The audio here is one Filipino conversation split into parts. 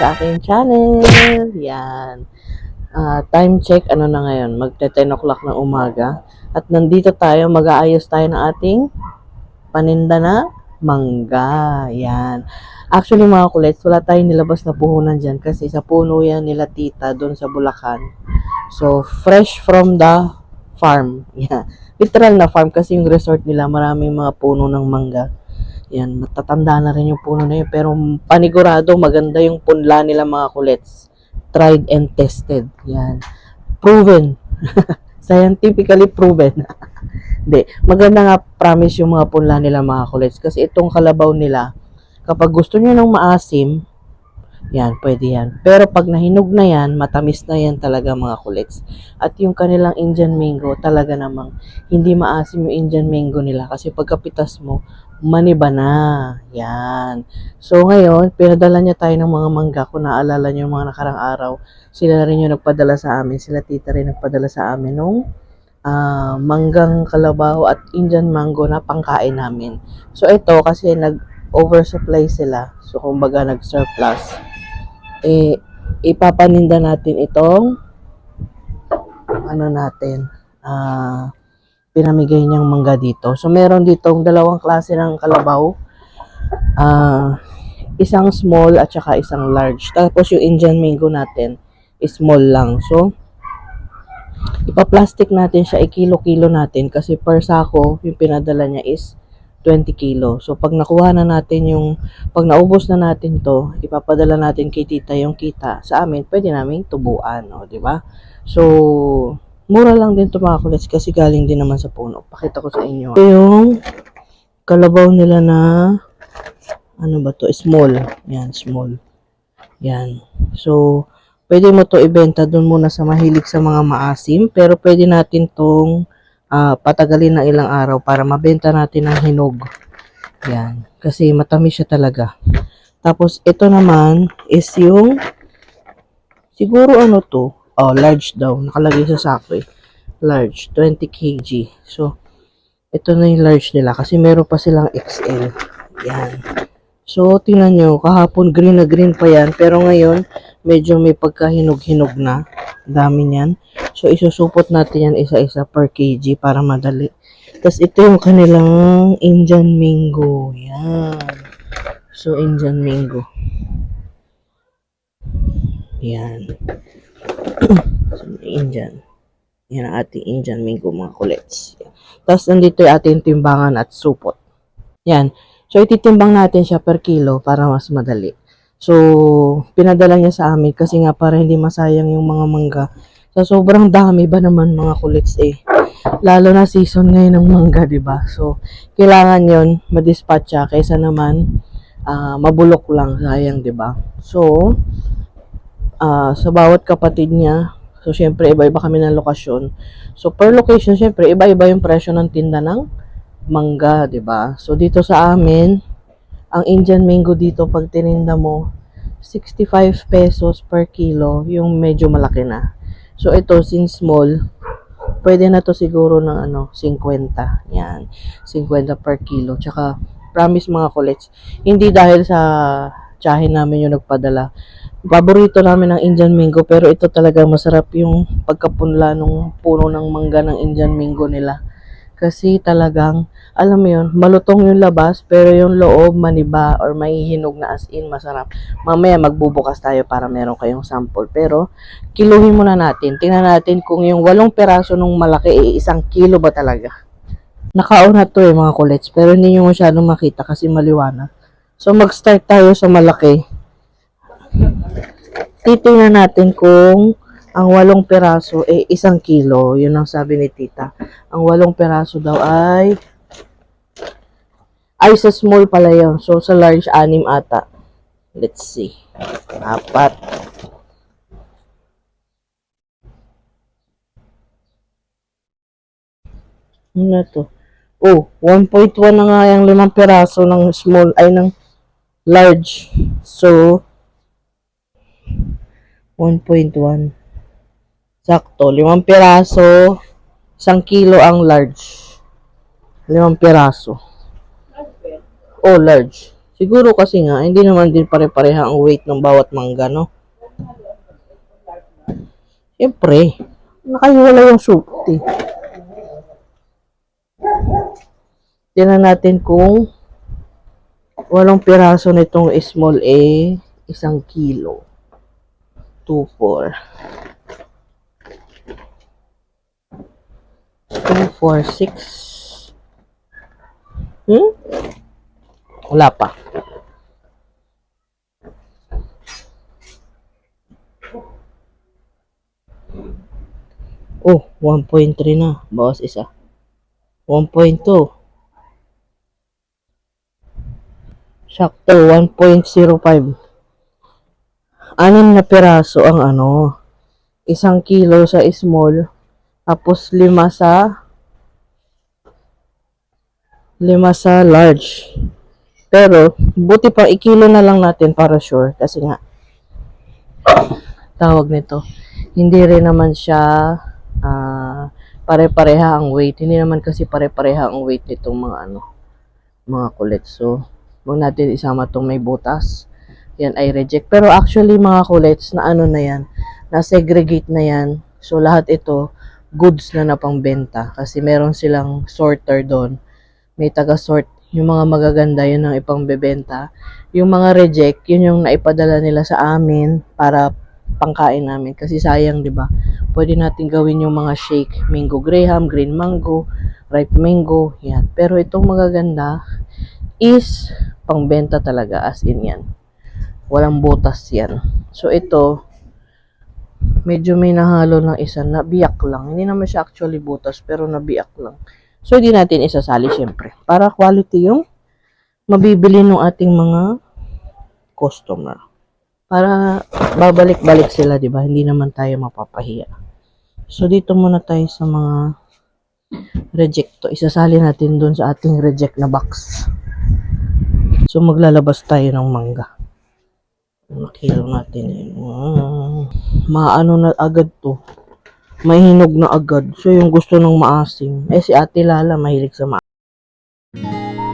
sa aking channel. Yan. Ah, time check, ano na ngayon? Magte 10 o'clock ng umaga. At nandito tayo, mag-aayos tayo ng ating paninda na mangga. Yan. Actually mga kulets, wala tayong nilabas na puhunan dyan kasi sa puno yan nila tita doon sa Bulacan. So, fresh from the farm. Yan. Literal na farm kasi yung resort nila maraming mga puno ng mangga. Yan, matatanda na rin yung puno na yun. Pero panigurado, maganda yung punla nila mga kulets. Tried and tested. Yan. Proven. Scientifically proven. Hindi. Maganda nga promise yung mga punla nila mga kulets. Kasi itong kalabaw nila, kapag gusto nyo ng maasim, yan, pwede yan. Pero pag nahinog na yan, matamis na yan talaga mga kulets. At yung kanilang Indian mango, talaga namang hindi maasim yung Indian mango nila. Kasi pagkapitas mo, maniba na. Yan. So ngayon, pinadala niya tayo ng mga mangga. Kung naalala niyo yung mga nakarang araw, sila rin yung nagpadala sa amin. Sila tita rin nagpadala sa amin nung ah, manggang kalabaw at Indian mango na pangkain namin. So ito, kasi nag-oversupply sila. So kumbaga nag-surplus. Eh, ipapaninda natin itong ano natin, ah, pinamigay niyang mangga dito. So, meron ditong dalawang klase ng kalabaw. Ah, isang small at saka isang large. Tapos yung Indian mango natin, small lang. So, ipa-plastic natin siya, ikilo-kilo natin kasi per sako, yung pinadala niya is 20 kilo. So, pag nakuha na natin yung, pag naubos na natin to, ipapadala natin kay tita yung kita. Sa amin, pwede namin tubuan, o, di ba? So, mura lang din to mga kulets kasi galing din naman sa puno. Pakita ko sa inyo. Ito yung kalabaw nila na, ano ba to? Small. Yan, small. Yan. So, pwede mo to ibenta doon muna sa mahilig sa mga maasim, pero pwede natin tong ah, patagalin ng ilang araw para mabenta natin ng hinog. Yan. Kasi matamis siya talaga. Tapos, ito naman is yung siguro ano to, oh, large daw. Nakalagay sa sako eh. Large, 20 kg. So, ito na yung large nila kasi meron pa silang XL. Yan. So, tingnan nyo, kahapon green na green pa yan, pero ngayon, medyo may pagkahinog-hinog na. Dami niyan. So, isusupot natin yan isa-isa per kg para madali. Tapos, ito yung kanilang Indian mango. Yan. So, Indian mango. Yan. Indian. Yan ang ating Indian mango mga kulets. Tapos, nandito yung ating timbangan at supot. Yan. So, ititimbang natin siya per kilo para mas madali. So, pinadala niya sa amin kasi nga para hindi masayang yung mga mangga. So, sobrang dami ba naman mga kulits eh. Lalo na season ngayon ng mangga, di ba? So, kailangan yon madispatch siya kaysa naman ah, mabulok lang, sayang, di ba? So, ah, sa bawat kapatid niya, so syempre iba-iba kami ng lokasyon. So, per location, syempre iba-iba yung presyo ng tinda ng mangga, ba? So dito sa amin, ang Indian mango dito pag tininda mo 65 pesos per kilo, yung medyo malaki na. So ito since small, pwede na to siguro ng ano, 50. Yan. 50 per kilo. Tsaka promise mga kulets, hindi dahil sa tsahin namin yung nagpadala. Paborito namin ang Indian mango pero ito talaga masarap yung pagkapunla ng puno ng mangga ng Indian mango nila. Kasi talagang, alam mo yun, malutong yung labas, pero yung loob maniba or mahihinog na as in masarap. Mamaya magbubukas tayo para meron kayong sample. Pero, kiluhin muna natin. Tingnan natin kung yung walong peraso nung malaki, eh, isang kilo ba talaga. Nakauna to eh mga kulets, pero hindi nyo masyadong makita kasi maliwanag. So, mag-start tayo sa malaki. Titingnan natin kung ang walong peraso ay isang kilo. Yun ang sabi ni tita. Ang walong peraso daw ay ay sa small pala yun. So sa large, anim ata. Let's see. Apat. Ano to? Oh, 1.1 na nga yung limang peraso ng small, ay ng large. So, 1.1. Sakto. Limang piraso. Isang kilo ang large. Limang piraso. Oh, large. Siguro kasi nga, hindi naman din pare-pareha ang weight ng bawat mangga, no? Siyempre, nakahiwala yung soup eh. Tingnan natin kung walong piraso nitong small A, isang kilo. 2, 4. 2, 4, 6. Hmm? Wala pa. Oh, 1.3 na. Bawas isa. 1.2. Sakto, 1.05. Anim na piraso ang ano. Isang kilo sa small. Tapos lima sa lima sa large. Pero, buti pa ikilo na lang natin para sure. Kasi nga, tawag nito, hindi rin naman siya ah, pare-pareha ang weight. Hindi naman kasi pare-pareha ang weight nitong mga ano, mga kulit. So, huwag natin isama tong may butas. Yan ay reject. Pero actually mga kulets na ano na yan, na segregate na yan. So, lahat ito, goods na na pangbenta. Kasi meron silang sorter doon. May taga-sort. Yung mga magaganda, yun ang ipangbebenta. Yung mga reject, yun yung naipadala nila sa amin para pangkain namin. Kasi sayang, di ba? Pwede natin gawin yung mga shake. Mango graham, green mango, ripe mango. Yan. Pero itong magaganda is pangbenta talaga as in yan. Walang butas yan. So ito, medyo may nahalo ng isa, nabiyak lang. Hindi naman siya actually butas, pero nabiyak lang. So, hindi natin isasali syempre. Para quality yung mabibili ng ating mga customer. Para babalik-balik sila, di ba? Hindi naman tayo mapapahiya. So, dito muna tayo sa mga rejecto. Isasali natin doon sa ating reject na box. So, maglalabas tayo ng mangga. Nakilo natin yun. Ah, maano na agad to. May hinog na agad. So, yung gusto ng maasim. Eh, si Ate Lala, mahilig sa maasim.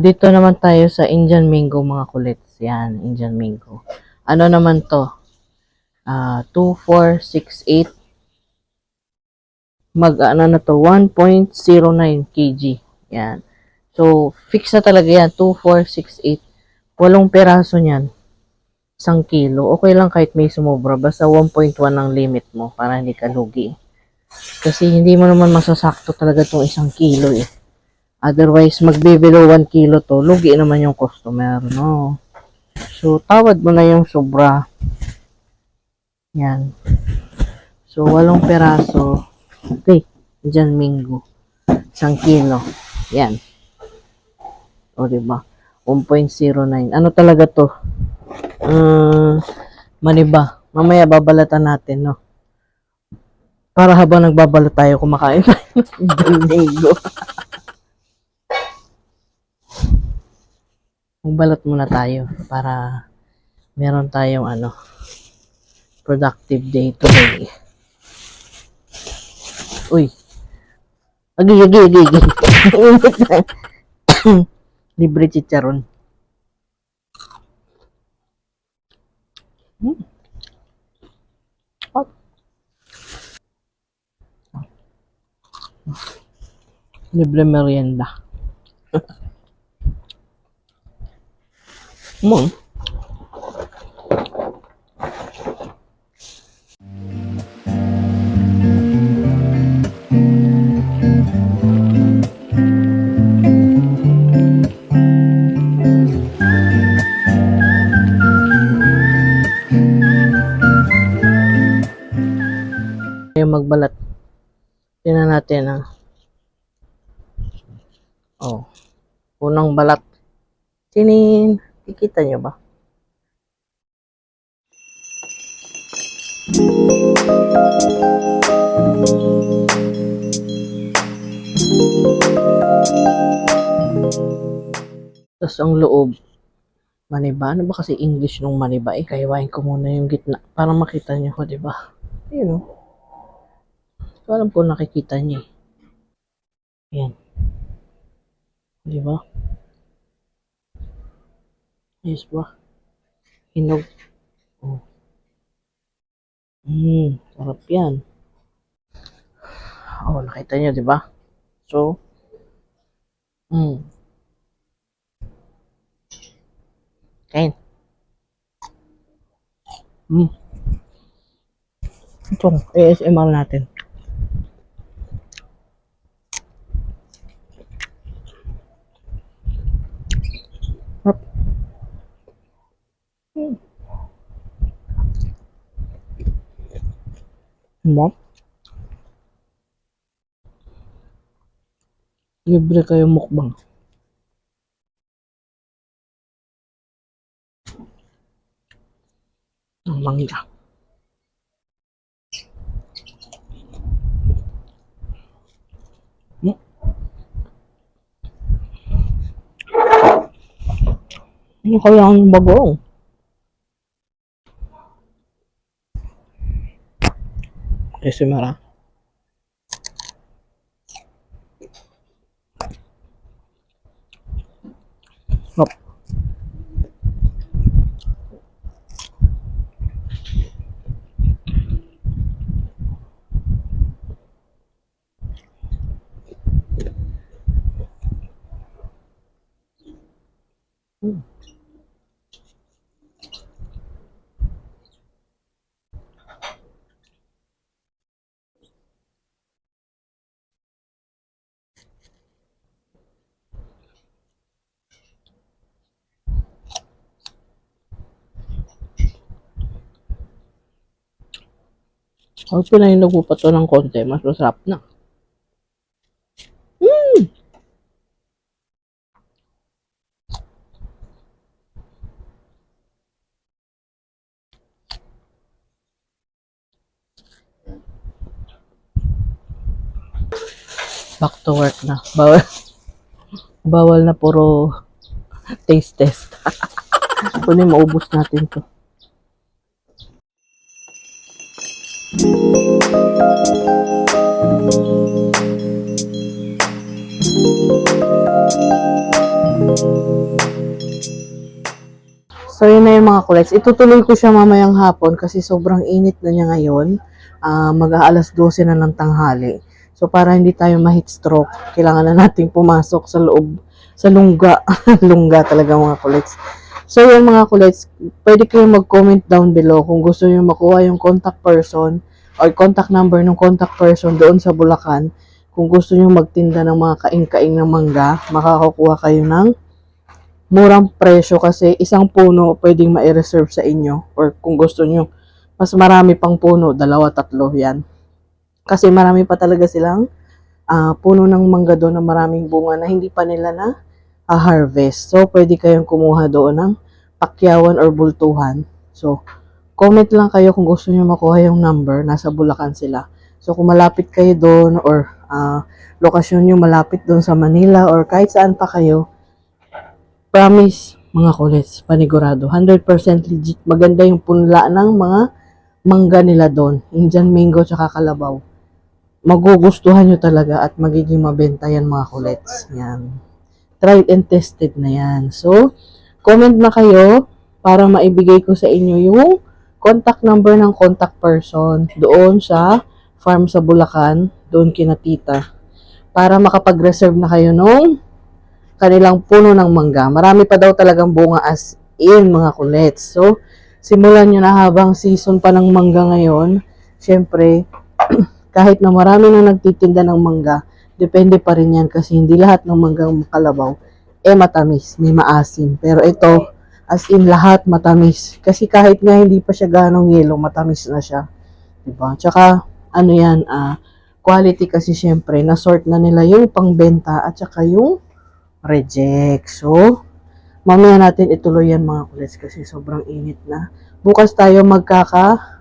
Dito naman tayo sa Indian Mango, mga kulits. Yan, Indian Mango. Ano naman to? Ah, 2468. Mag, ano na to? 1.09 kg. Yan. So, fix na talaga yan. 2468. Walong peraso niyan. Isang kilo. Okay lang kahit may sumobra. Basta 1.1 ang limit mo para hindi ka lugi. Kasi hindi mo naman masasakto talaga itong isang kilo eh. Otherwise, magbe-below 1 kilo to, lugi naman yung customer, no? So, tawad mo na yung sobra. Yan. So, walong peraso. Okay. Diyan, minggo. Isang kilo. Yan. O, diba? 1.09. Ano talaga to? Uh, maniba. Mamaya babalatan natin, no? Para habang nagbabalot tayo, kumakain tayo ng minggo. Magbalot muna tayo para meron tayong ano productive day today. Uy. Agi, agi, agi, agi. Libre chicharon. Hmm. Oh. Libre merienda. Mo. Ngayon magbalat. Tingnan natin ah. Oh. Unang balat. Tinin. Kikita nyo ba? Tapos ang loob, maniba. Ano ba kasi English nung maniba eh? Kaiwain ko muna yung gitna para makita nyo ko, di ba? Ayun o. So, alam ko nakikita niyo eh. Ayan. Di ba? Ayos ba? Hinog. Oh. Hmm, sarap yan. Oh, nakita niyo, di ba? So, hmm. Kain. Hmm. Ito, ASMR natin. Sarap. Hmm. Diba? Libre kayo mukbang. Ang mangga. Hmm. Ano kaya ang bagong? Kasi mara. Hop. Hmm. Pag pinahinog mo pa to ng konti, mas masarap na. Mm! Back to work na. Bawal, bawal na puro taste test. Kunin maubos natin to. So, yun na yung mga kulets. Itutuloy ko siya mamayang hapon kasi sobrang init na niya ngayon. Ah, mag-aalas 12 na ng tanghali. So, para hindi tayo ma-heat stroke, kailangan na nating pumasok sa loob, sa lungga. lungga talaga mga kulets. So, yun mga kulets, pwede kayong mag-comment down below kung gusto niyo makuha yung contact person or contact number ng contact person doon sa Bulacan. Kung gusto niyo magtinda ng mga kaing-kaing ng mangga, makakakuha kayo ng murang presyo kasi isang puno pwedeng ma-reserve sa inyo or kung gusto nyo mas marami pang puno, dalawa, tatlo yan. Kasi marami pa talaga silang ah, puno ng mangga doon na maraming bunga na hindi pa nila na ah, harvest. So, pwede kayong kumuha doon ng pakyawan or bultuhan. So, comment lang kayo kung gusto nyo makuha yung number. Nasa Bulacan sila. So, kung malapit kayo doon or ah, lokasyon nyo malapit doon sa Manila or kahit saan pa kayo, Promise, mga kulets, panigurado. 100% legit. Maganda yung punla ng mga mangga nila doon. Indian mango tsaka kalabaw. Magugustuhan nyo talaga at magiging mabenta yan mga kulets. Yan. Tried and tested na yan. So, comment na kayo para maibigay ko sa inyo yung contact number ng contact person doon sa farm sa Bulacan, doon kina tita. Para makapag-reserve na kayo nung kanilang puno ng mangga. Marami pa daw talagang bunga as in mga kulets. So, simulan nyo na habang season pa ng mangga ngayon. Siyempre, kahit na marami na nagtitinda ng mangga, depende pa rin yan kasi hindi lahat ng manggang kalabaw eh matamis, may maasim. Pero ito, as in lahat matamis. Kasi kahit nga hindi pa siya ganong yelo, matamis na siya. Diba? Tsaka, ano yan, ah, quality kasi syempre, na-sort na nila yung pangbenta at saka yung reject. So, mamaya natin ituloy yan mga kulets kasi sobrang init na. Bukas tayo magkaka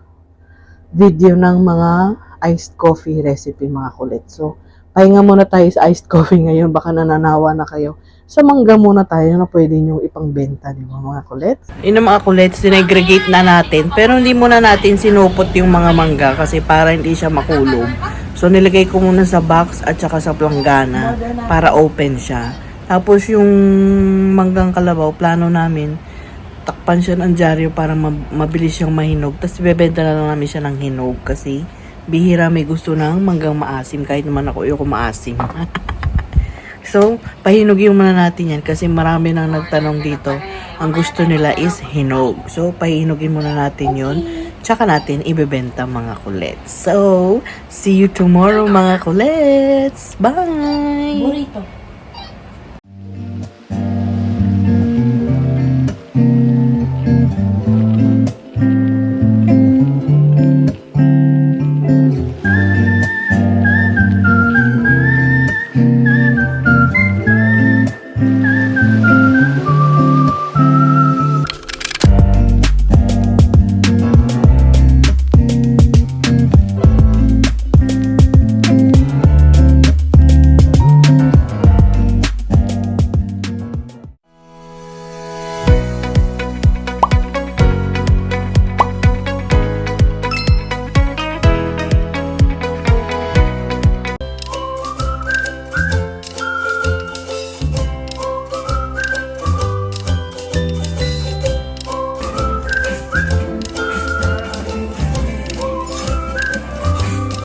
video ng mga iced coffee recipe mga kulit. So, pahinga muna tayo sa iced coffee ngayon. Baka nananawa na kayo. Sa mangga muna tayo na pwede nyo ipangbenta, di ba mga kulit? Yun mga kulit, sinegregate na natin. Pero hindi muna natin sinupot yung mga mangga kasi para hindi siya makulog. So, nilagay ko muna sa box at saka sa planggana para open siya. Tapos yung manggang kalabaw, plano namin, takpan siya ng dyaryo para mab- mabilis siyang mahinog. Tapos ibebenta na lang namin siya ng hinog kasi bihira may gusto ng manggang maasim kahit naman ako ayoko maasim. so, pahinugin muna natin yan kasi marami nang nagtanong dito. Ang gusto nila is hinog. So, pahinugin muna natin yon Tsaka natin ibebenta mga kulets. So, see you tomorrow mga kulets. Bye! Burrito.